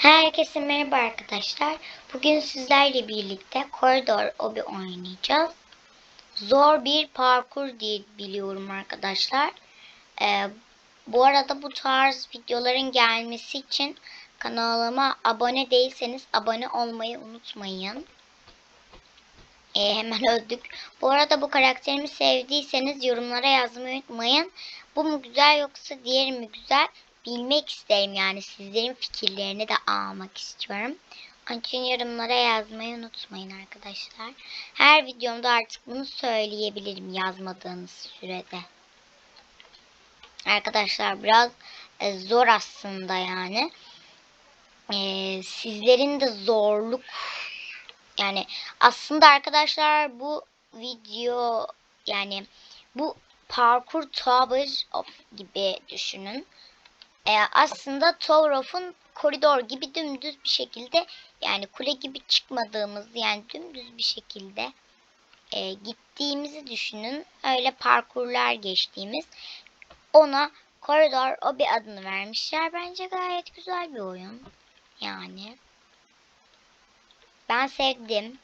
Herkese merhaba arkadaşlar. Bugün sizlerle birlikte koridor obi oynayacağız. Zor bir parkur diye biliyorum arkadaşlar. Ee, bu arada bu tarz videoların gelmesi için kanalıma abone değilseniz abone olmayı unutmayın. Ee, hemen öldük. Bu arada bu karakterimi sevdiyseniz yorumlara yazmayı unutmayın. Bu mu güzel yoksa diğeri mi güzel? Bilmek isterim yani sizlerin fikirlerini de almak istiyorum. Onun için yorumlara yazmayı unutmayın arkadaşlar. Her videomda artık bunu söyleyebilirim yazmadığınız sürede. Arkadaşlar biraz e, zor aslında yani. E, sizlerin de zorluk yani aslında arkadaşlar bu video yani bu parkur tower of gibi düşünün e, aslında Towerof'un koridor gibi dümdüz bir şekilde yani kule gibi çıkmadığımız yani dümdüz bir şekilde e, gittiğimizi düşünün. Öyle parkurlar geçtiğimiz ona koridor o bir adını vermişler. Bence gayet güzel bir oyun. Yani ben sevdim.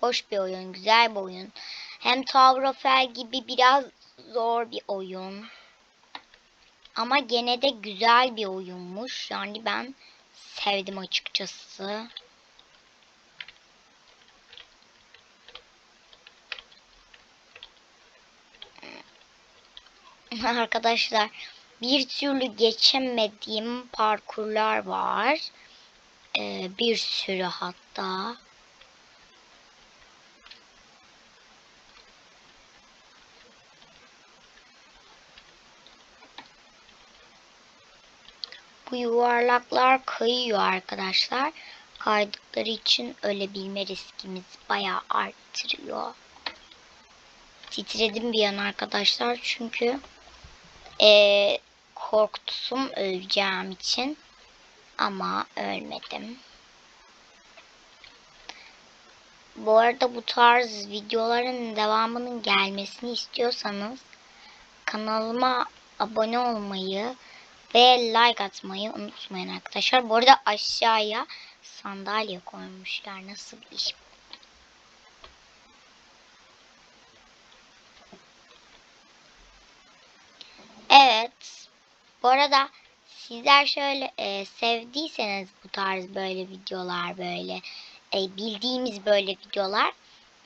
Hoş bir oyun, güzel bir oyun. Hem Tower of Hell gibi biraz zor bir oyun. Ama gene de güzel bir oyunmuş. Yani ben sevdim açıkçası. Arkadaşlar bir türlü geçemediğim parkurlar var. Ee, bir sürü hatta. Bu yuvarlaklar kayıyor arkadaşlar. Kaydıkları için ölebilme riskimiz bayağı arttırıyor. Titredim bir an arkadaşlar çünkü ee, korktum öleceğim için. Ama ölmedim. Bu arada bu tarz videoların devamının gelmesini istiyorsanız kanalıma abone olmayı ve like atmayı unutmayın arkadaşlar. Bu arada aşağıya sandalye koymuşlar. Nasıl iş Evet. Bu arada sizler şöyle e, sevdiyseniz bu tarz böyle videolar böyle e, bildiğimiz böyle videolar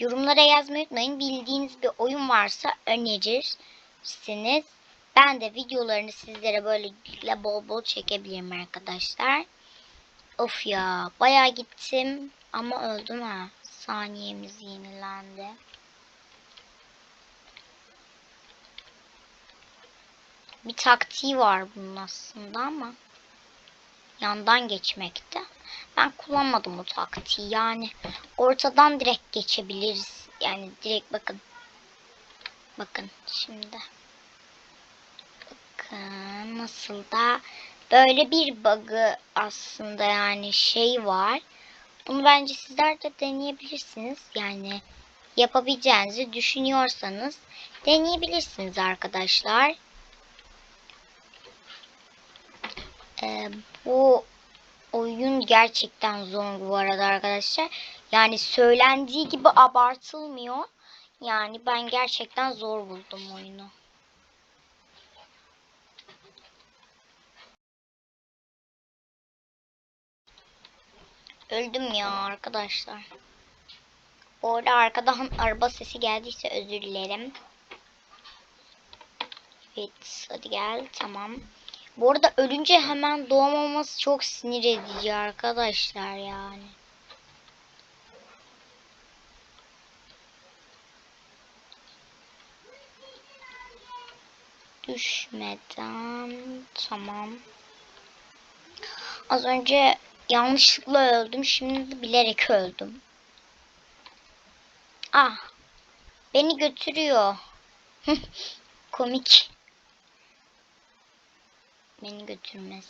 yorumlara yazmayı unutmayın. Bildiğiniz bir oyun varsa önerirsiniz. Ben de videolarını sizlere böyle bol bol çekebilirim arkadaşlar. Of ya baya gittim ama öldüm ha. Saniyemiz yenilendi. Bir taktiği var bunun aslında ama yandan geçmekte. Ben kullanmadım o taktiği. Yani ortadan direkt geçebiliriz. Yani direkt bakın. Bakın şimdi bakın nasıl da böyle bir bug'ı aslında yani şey var. Bunu bence sizler de deneyebilirsiniz. Yani yapabileceğinizi düşünüyorsanız deneyebilirsiniz arkadaşlar. Ee, bu oyun gerçekten zor bu arada arkadaşlar. Yani söylendiği gibi abartılmıyor. Yani ben gerçekten zor buldum oyunu. Öldüm ya arkadaşlar. Orada arkadan araba sesi geldiyse özür dilerim. Evet hadi gel tamam. Bu arada ölünce hemen doğmaması çok sinir edici arkadaşlar yani. Düşmeden tamam. Az önce Yanlışlıkla öldüm. Şimdi de bilerek öldüm. Ah. Beni götürüyor. Komik. Beni götürmez.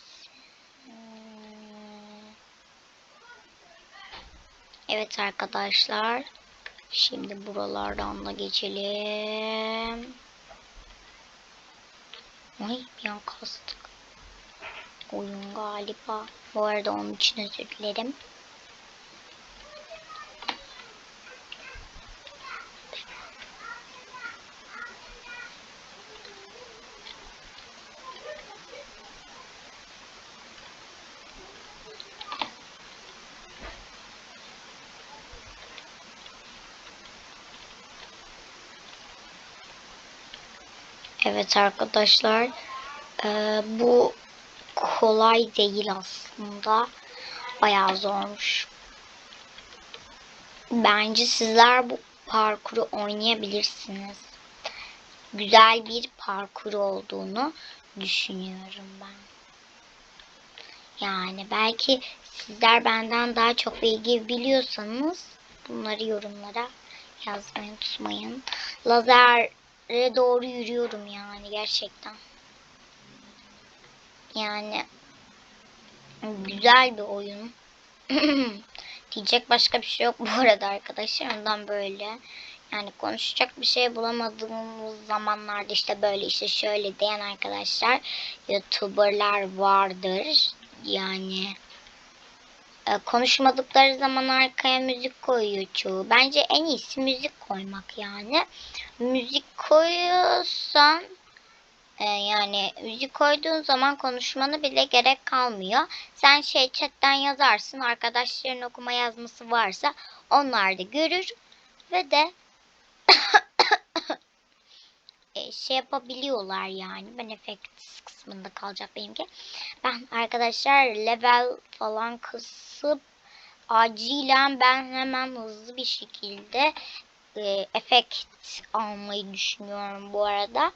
Evet arkadaşlar. Şimdi buralardan da geçelim. Ay bir an kastık. Oyun galiba. Bu arada onun için özür dilerim. Evet arkadaşlar. bu kolay değil aslında. Bayağı zormuş. Bence sizler bu parkuru oynayabilirsiniz. Güzel bir parkur olduğunu düşünüyorum ben. Yani belki sizler benden daha çok bilgi biliyorsanız bunları yorumlara yazmayı unutmayın. Lazere doğru yürüyorum yani gerçekten. Yani güzel bir oyun. Diyecek başka bir şey yok bu arada arkadaşlar. Ondan böyle. Yani konuşacak bir şey bulamadığımız zamanlarda işte böyle işte şöyle diyen arkadaşlar YouTuber'lar vardır. Yani e, konuşmadıkları zaman arkaya müzik koyuyor çoğu. Bence en iyisi müzik koymak yani. Müzik koyuyorsan e, yani müzik koyduğun zaman konuşmanı bile gerek kalmıyor. Sen şey chatten yazarsın. Arkadaşların okuma yazması varsa onlar da görür ve de e, şey yapabiliyorlar yani. Ben efekt kısmında kalacak benimki. Ben arkadaşlar level falan kısıp acilen ben hemen hızlı bir şekilde e, efekt almayı düşünüyorum bu arada.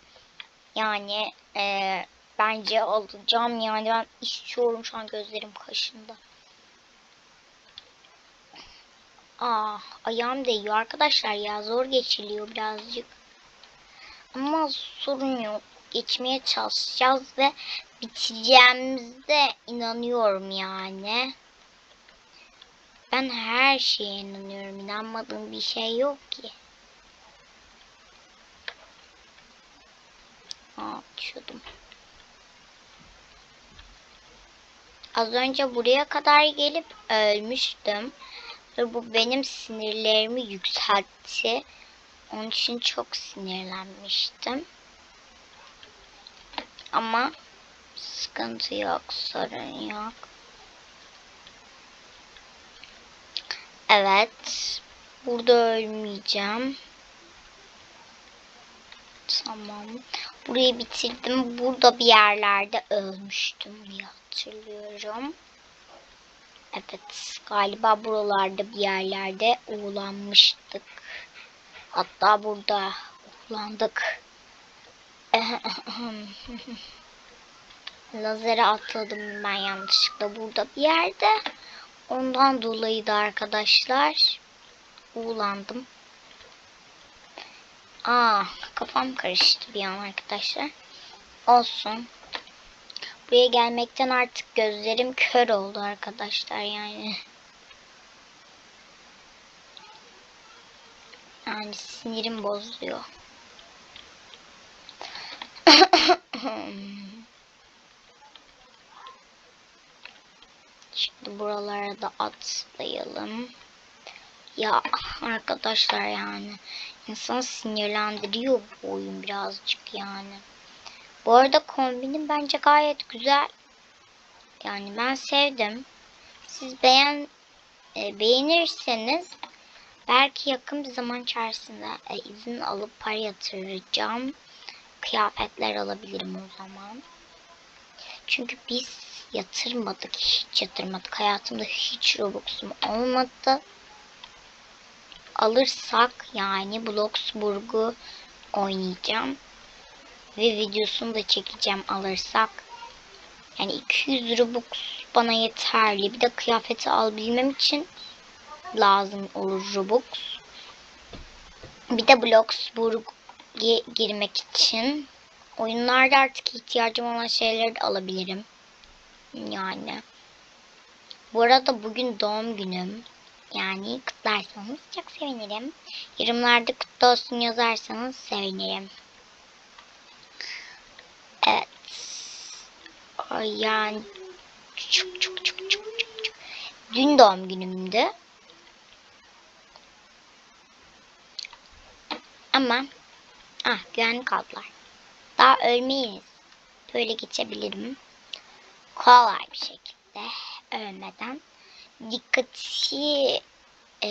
Yani e, bence alacağım yani ben istiyorum şu an gözlerim kaşında. Ah ayağım değiyor arkadaşlar ya zor geçiliyor birazcık. Ama sorun yok. Geçmeye çalışacağız ve bitireceğimize inanıyorum yani. Ben her şeye inanıyorum. İnanmadığım bir şey yok ki. Aa, düşüyordum. Az önce buraya kadar gelip ölmüştüm. Ve bu benim sinirlerimi yükseltti. Onun için çok sinirlenmiştim. Ama sıkıntı yok, sorun yok. Evet. Burada ölmeyeceğim. Tamam. Burayı bitirdim. Burada bir yerlerde ölmüştüm diye hatırlıyorum. Evet. Galiba buralarda bir yerlerde uğulanmıştık. Hatta burada uğulandık. Lazere atladım ben yanlışlıkla burada bir yerde. Ondan dolayı da arkadaşlar uğulandım. Aa, kafam karıştı bir an arkadaşlar. Olsun. Buraya gelmekten artık gözlerim kör oldu arkadaşlar yani. Yani sinirim bozuyor. Şimdi buralara da atlayalım. Ya arkadaşlar yani insan sinirlendiriyor bu oyun birazcık yani. Bu arada kombinim bence gayet güzel. Yani ben sevdim. Siz beğen e, beğenirseniz belki yakın bir zaman içerisinde e, izin alıp para yatıracağım. Kıyafetler alabilirim o zaman. Çünkü biz yatırmadık. Hiç yatırmadık. Hayatımda hiç Robux'um olmadı. Alırsak yani Bloxburg'u oynayacağım. Ve videosunu da çekeceğim alırsak. Yani 200 Robux bana yeterli. Bir de kıyafeti alabilmem için lazım olur Robux. Bir de Bloxburg'e girmek için oyunlarda artık ihtiyacım olan şeyleri de alabilirim. Yani. Bu arada bugün doğum günüm. Yani kutlarsanız çok sevinirim. Yorumlarda kutlu olsun yazarsanız sevinirim. Evet. Ay yani Çok çok çok çok çok. çok. Dün doğum günümdü. Ama ah güvenlik aldılar. Daha ölmeyiz. Böyle geçebilirim. Kolay bir şekilde ölmeden dikkati e,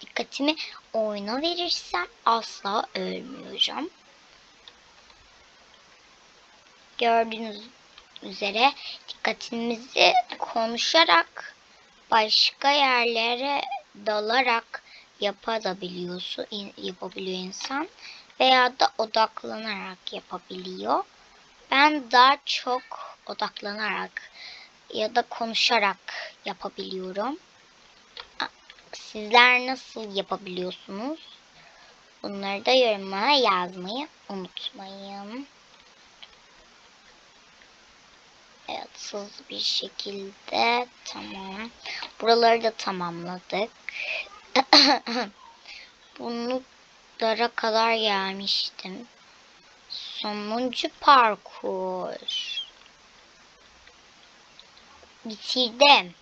dikkatimi oyuna verirsem asla ölmeyeceğim. Gördüğünüz üzere dikkatimizi konuşarak başka yerlere dalarak yapabiliyorsun, yapabiliyor insan veya da odaklanarak yapabiliyor. Ben daha çok odaklanarak ya da konuşarak yapabiliyorum. Sizler nasıl yapabiliyorsunuz? Bunları da yorumlara yazmayı unutmayın. Evet hızlı bir şekilde tamam. Buraları da tamamladık. Bunu dara kadar gelmiştim. Sonuncu parkur. Bitirdim.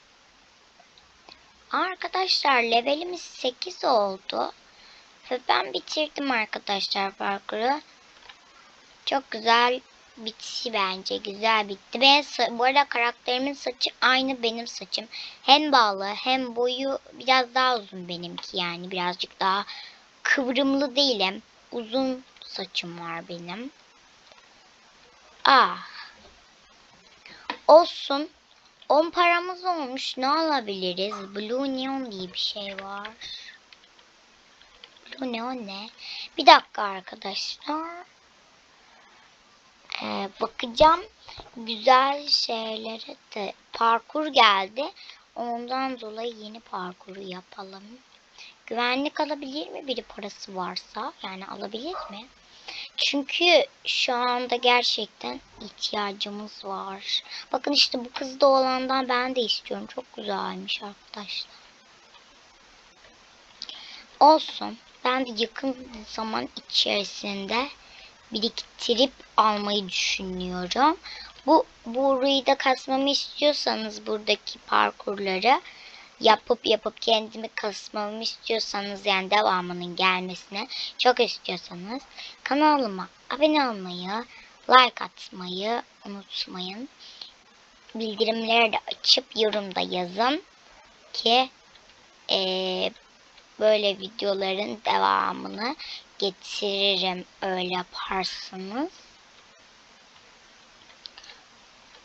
Arkadaşlar levelimiz 8 oldu. Ve ben bitirdim arkadaşlar parkuru. Çok güzel bitti bence. Güzel bitti. Ben bu arada karakterimin saçı aynı benim saçım. Hem bağlı hem boyu biraz daha uzun benimki yani. Birazcık daha kıvrımlı değilim. Uzun saçım var benim. Ah. Olsun. 10 paramız olmuş. Ne alabiliriz? Blue Neon diye bir şey var. Blue Neon ne? Bir dakika arkadaşlar. Ee, bakacağım. Güzel şeylere de parkur geldi. Ondan dolayı yeni parkuru yapalım. Güvenlik alabilir mi biri parası varsa? Yani alabilir mi? Çünkü şu anda gerçekten ihtiyacımız var. Bakın işte bu kızda olandan ben de istiyorum. Çok güzelmiş arkadaşlar. Olsun. Ben de yakın zaman içerisinde biriktirip almayı düşünüyorum. Bu burayı da kasmamı istiyorsanız buradaki parkurları yapıp yapıp kendimi kasmamı istiyorsanız yani devamının gelmesini çok istiyorsanız kanalıma abone olmayı, like atmayı unutmayın. Bildirimleri de açıp yorumda yazın ki ee, böyle videoların devamını getiririm öyle yaparsanız.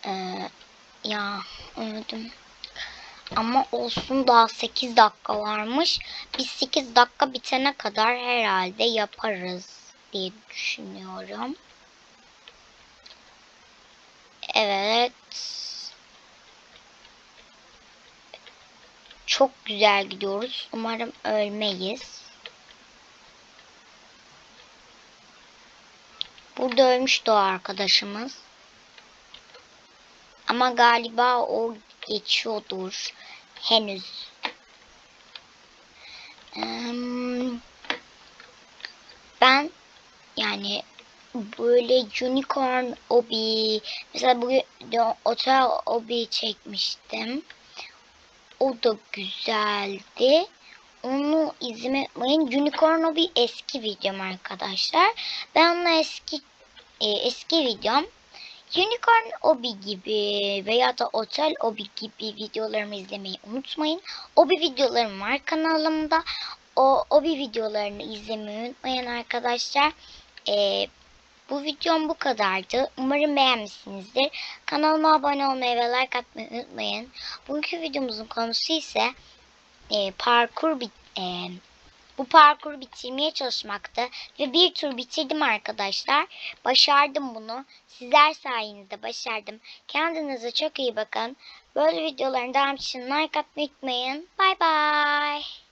Ee, ya unuttum. Ama olsun daha 8 dakika varmış. Biz 8 dakika bitene kadar herhalde yaparız diye düşünüyorum. Evet. Çok güzel gidiyoruz. Umarım ölmeyiz. Burada ölmüştü o arkadaşımız. Ama galiba o geçiyordur. Henüz. Ben yani böyle unicorn obi mesela bugün otel obi çekmiştim. O da güzeldi. Onu izlemeyin. Unicorn obi eski videom arkadaşlar. Ben onu eski e, eski videom Unicorn Obi gibi veya da Otel Obi gibi videolarımı izlemeyi unutmayın. Obi videolarım var kanalımda. O Obi videolarını izlemeyi unutmayın arkadaşlar. Ee, bu videom bu kadardı. Umarım beğenmişsinizdir. Kanalıma abone olmayı ve like atmayı unutmayın. Bugünkü videomuzun konusu ise e, parkur bit e, bu parkuru bitirmeye çalışmakta ve bir tur bitirdim arkadaşlar. Başardım bunu. Sizler sayenizde başardım. Kendinize çok iyi bakın. Böyle videoların devam için like atmayı unutmayın. Bay bay.